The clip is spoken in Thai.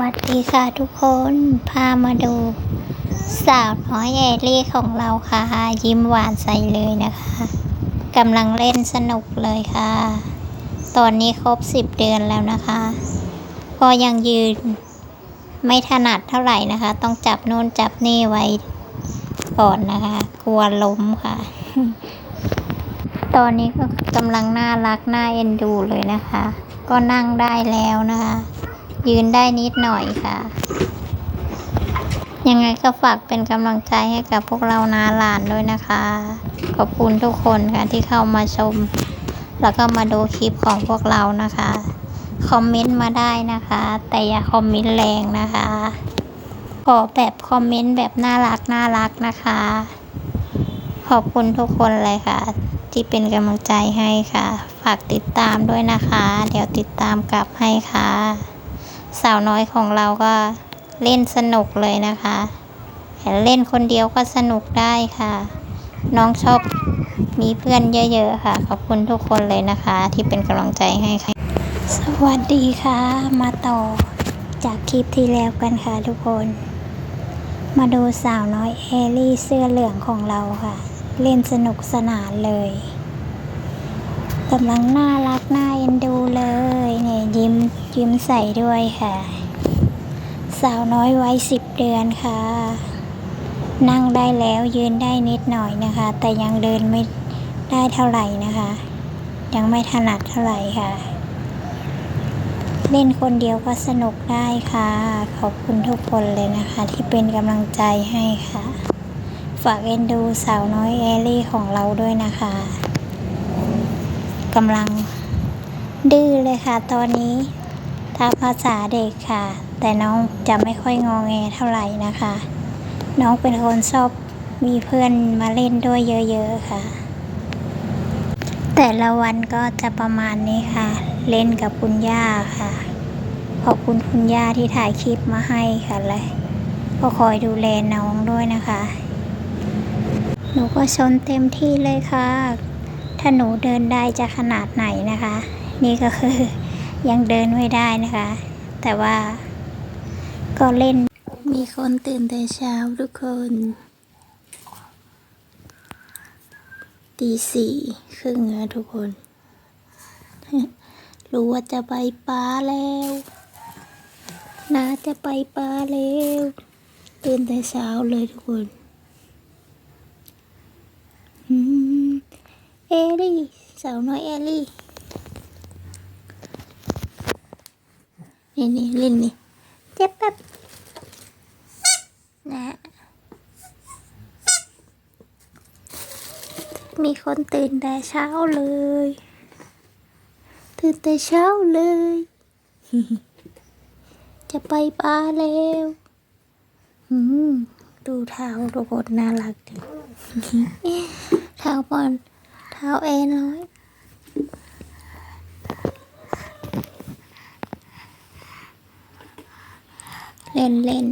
วัสดีค่ะทุกคน พามาดู สาวน้อยเอลี่ของเราค่ะ ยิ้มหวานใสเลยนะคะกำลังเล่นสนุกเลยค่ะ ตอนนี้ครบสิบเดือนแล้วนะคะ ก็ยังยืนไม่ถนัดเท่าไหร่นะคะ ต้องจับโน่นจับนี่ไว้ก่อนนะคะ กลัวล้มค่ะ ตอนนี้ก็กำลังน่ารักน่าเอ็นดูเลยนะคะ ก็นั่งได้แล้วนะคะ ยืนได้นิดหน่อยค่ะ ยังไงก็ฝากเป็นกำลังใจให้กับพวกเรานาหลานด้วยนะคะ ขอบคุณทุกคนค่ะที่เข้ามาชม แล้วก็มาดูคลิปของพวกเรานะคะ คอมเมนต์มาได้นะคะ แต่อย่าคอมเมนต์แรงนะคะ ขอแบบคอมเมนต์แบบน่ารักน่ารักนะคะ ขอบคุณทุกคนเลยค่ะที่เป็นกำลังใจให้ค่ะ ฝากติดตามด้วยนะคะ เดี๋ยวติดตามกลับให้ค่ะ สาวน้อยของเราก็เล่นสนุกเลยนะคะเล่นคนเดียวก็สนุกได้ค่ะ น้องชอบมีเพื่อนเยอะๆค่ะ ขอบคุณทุกคนเลยนะคะ ที่เป็นกำลังใจให้ค่ะ สวัสดีค่ะ มาต่อจากคลิปที่แล้วกันค่ะทุกคน มาดูสาวน้อยเอลี่เสื้อเหลืองของเราค่ะ เล่นสนุกสนานเลยกำลังน่ารักน่าเอ็นดูเลยเนี่ย ยิ้มใส่ด้วยค่ะ สาวน้อยวัยสิบเดือนค่ะ นั่งได้แล้วยืนได้นิดหน่อยนะคะ แต่ยังเดินไม่ได้เท่าไหร่นะคะ ยังไม่ถนัดเท่าไหร่ค่ะ เล่นคนเดียวก็สนุกได้ค่ะ ขอบคุณทุกคนเลยนะคะ ที่เป็นกำลังใจให้ค่ะ ฝากเอ็นดูสาวน้อยเอลี่ของเราด้วยนะคะกำลังดื้อเลยค่ะตอนนี้ ถ้าภาษาเด็กค่ะ แต่น้องจะไม่ค่อยงองแงเท่าไหร่นะคะ น้องเป็นคนชอบมีเพื่อนมาเล่นด้วยเยอะๆค่ะ แต่ละวันก็จะประมาณนี้ค่ะ เล่นกับคุณย่าค่ะ ขอบคุณคุณย่าที่ถ่ายคลิปมาให้ค่ะเลยก็คอยดูแลน้องด้วยนะคะ หนูก็ชนเต็มที่เลยค่ะ ถ้าหนูเดินได้จะขนาดไหนนะคะ นี่ก็คือ ยังเดินไม่ได้นะคะ แต่ว่าก็เล่น มีคนตื่นแต่เช้าทุกคนตีสี่ครึ่งแล้วทุกคน รู้ว่าจะไปปลาแล้วนาจะไปปลาแล้วตื่นแต่เช้าเลยทุกคนอืมเอลี่สาวน้อยเอลี่ นี่นี่เล่นนี่เจ็บแป๊บนะมีคนตื่นแต่เช้าเลย ตื่นแต่เช้าเลย จะไปปลาแล้วดูเท้าทุกคนน่ารักจังเท้าบอลเท้าเอน้อย เล่นเล่น